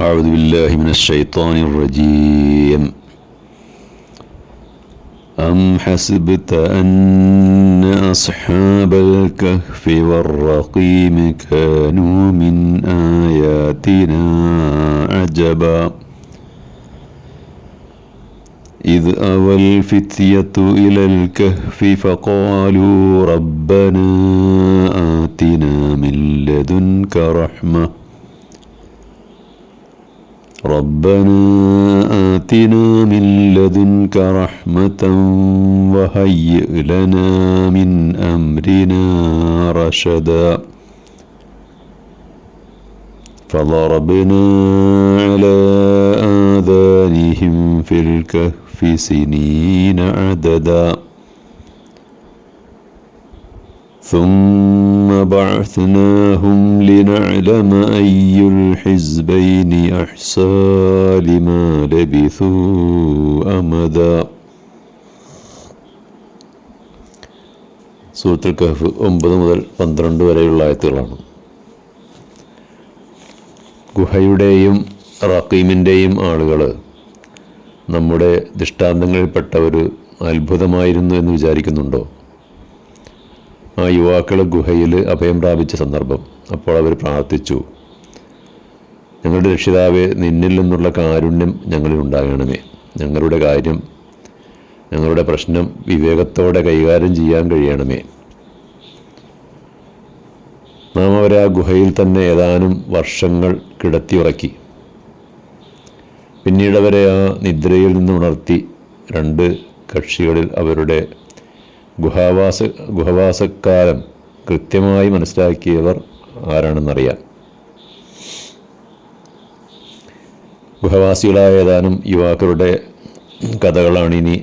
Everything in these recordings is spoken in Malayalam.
أعوذ بالله من الشيطان الرجيم. أم حسبت أن أصحاب الكهف والرقيم كانوا من آياتنا عجبا إذ أوى الفتية إلى الكهف فقالوا ربنا آتنا من لدنك رحمة. ربنا آتنا من لدنك رحمة وهيئ لنا من أمرنا رشدا. فضربنا على آذانهم في الكهف سنين عددا. ثم بعثناهم لنعلم أي الحزبين أحصى لما لبثوا أمدا സൂറത്തുൽ കഹഫ് ഒമ്പത് മുതൽ പന്ത്രണ്ട് വരെയുള്ള ആയത്തുകളാണ് ഗുഹയുടെയും റക്കീമിൻ്റെയും ആളുകൾ നമ്മുടെ ദൃഷ്ടാന്തങ്ങളിൽപ്പെട്ട ഒരു അത്ഭുതമായിരുന്നു എന്ന് വിചാരിക്കുന്നുണ്ടോ ആ യുവാക്കൾ ഗുഹയിൽ അഭയം പ്രാപിച്ച സന്ദർഭം. അപ്പോൾ അവർ പ്രാർത്ഥിച്ചു ഞങ്ങളുടെ രക്ഷിതാവെ നിന്നിൽ നിന്നുള്ള കാരുണ്യം ഞങ്ങളിൽ ഉണ്ടാകണമേ. ഞങ്ങളുടെ കാര്യം ഞങ്ങളുടെ പ്രശ്നം വിവേകത്തോടെ കൈകാര്യം ചെയ്യാൻ കഴിയണമേ. നാം അവരെ ആ ഗുഹയിൽ തന്നെ ഏതാനും വർഷങ്ങൾ കിടത്തിയുറക്കി. പിന്നീട് അവരെ ആ നിദ്രയിൽ നിന്ന് ഉണർത്തി രണ്ട് കക്ഷികളിൽ അവരുടെ ഗുഹാവാസ ഗുഹവാസക്കാലം കൃത്യമായി മനസ്സിലാക്കിയവർ ആരാണെന്നറിയാം. ഗുഹവാസികളായ ഏതാനും യുവാക്കളുടെ കഥകളാണ് ഇനി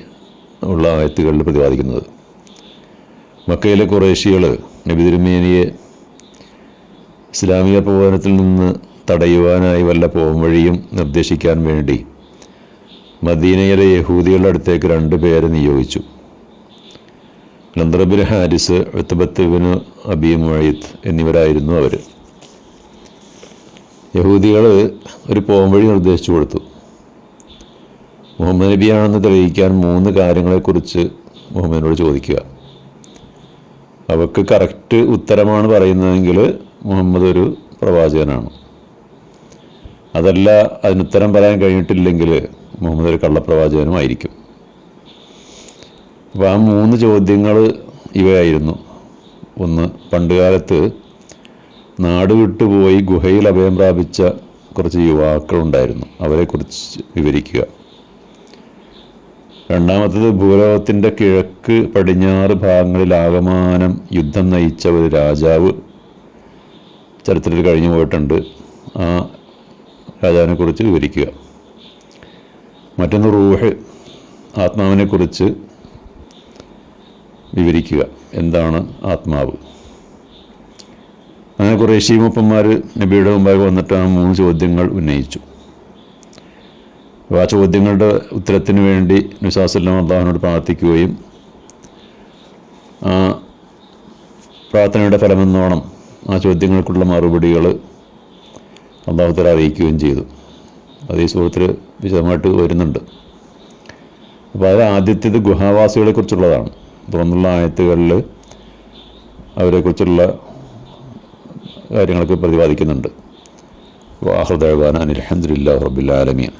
ഉള്ള ആയത്തുകളിൽ പ്രതിപാദിക്കുന്നത്. മക്കയിലെ കുറേശികൾ നബിതിരുമേനിയെ ഇസ്ലാമിക പ്രബോധനത്തിൽ നിന്ന് തടയുവാനായി വല്ല പോംവഴിയും നിർദ്ദേശിക്കാൻ വേണ്ടി മദീനയിലെ യഹൂദികളുടെ അടുത്തേക്ക് രണ്ടു പേരെ നിയോഗിച്ചു. നന്ദ്രബിൻ ഹാരിസ് വെത്തബത്തുബിന് അബി മൊയ്ത്ത് എന്നിവരായിരുന്നു അവർ യഹൂദികൾ ഒരു പോംവഴി നിർദ്ദേശിച്ചു കൊടുത്തു. മുഹമ്മദ് നബിയാണെന്ന് തെളിയിക്കാൻ മൂന്ന് കാര്യങ്ങളെക്കുറിച്ച് മുഹമ്മദിനോട് ചോദിക്കുക. അവർക്ക് കറക്റ്റ് ഉത്തരമാണ് പറയുന്നതെങ്കിൽ മുഹമ്മദ് ഒരു പ്രവാചകനാണ്. അതല്ല അതിനുത്തരം പറയാൻ കഴിഞ്ഞിട്ടില്ലെങ്കിൽ മുഹമ്മദ് ഒരു കള്ളപ്രവാചകനുമായിരിക്കും. അപ്പോൾ ആ മൂന്ന് ചോദ്യങ്ങൾ ഇവയായിരുന്നു. ഒന്ന് പണ്ടുകാലത്ത് നാട് വിട്ടുപോയി ഗുഹയിൽ അഭയം പ്രാപിച്ച കുറച്ച് യുവാക്കളുണ്ടായിരുന്നു. അവരെക്കുറിച്ച് വിവരിക്കുക. രണ്ടാമത്തത് ഭൂലോകത്തിന്റെ കിഴക്ക് പടിഞ്ഞാറ് ഭാഗങ്ങളിൽ ആകമാനം യുദ്ധം നയിച്ച ഒരു രാജാവ് ചരിത്രത്തിൽ കഴിഞ്ഞു പോയിട്ടുണ്ട്. ആ രാജാവിനെക്കുറിച്ച് വിവരിക്കുക. മറ്റൊന്ന് റൂഹ്. ആത്മാവിനെക്കുറിച്ച് വിവരിക്കുക. എന്താണ് ആത്മാവ്? അങ്ങനെ കുറേ ഷീമപ്പന്മാർ നബിയുടെ മുമ്പാകെ വന്നിട്ട് ആ മൂന്ന് ചോദ്യങ്ങൾ ഉന്നയിച്ചു. ആ ചോദ്യങ്ങളുടെ ഉത്തരത്തിന് വേണ്ടി നിസാസല്ലാം അള്ളാഹുനോട് പ്രാർത്ഥിക്കുകയും ആ പ്രാർത്ഥനയുടെ ഫലമെന്നോണം ആ ചോദ്യങ്ങൾക്കുള്ള മറുപടികൾ അള്ളാഹുത്തല അറിയിക്കുകയും ചെയ്തു. അത് ഈ സുഹൃത്തിൽ വിശദമായിട്ട് വരുന്നുണ്ട്. അപ്പോൾ അത് ആദ്യത്തേത് ഗുഹാവാസികളെ കുറിച്ചുള്ളതാണ് തുടർന്നുള്ള ആയത്തുകളിൽ അവരെക്കുറിച്ചുള്ള കാര്യങ്ങളൊക്കെ പ്രതിപാദിക്കുന്നുണ്ട്. വാഹൃദാൻ അനിൽഹദില്ലാ റബുലാലമീൻ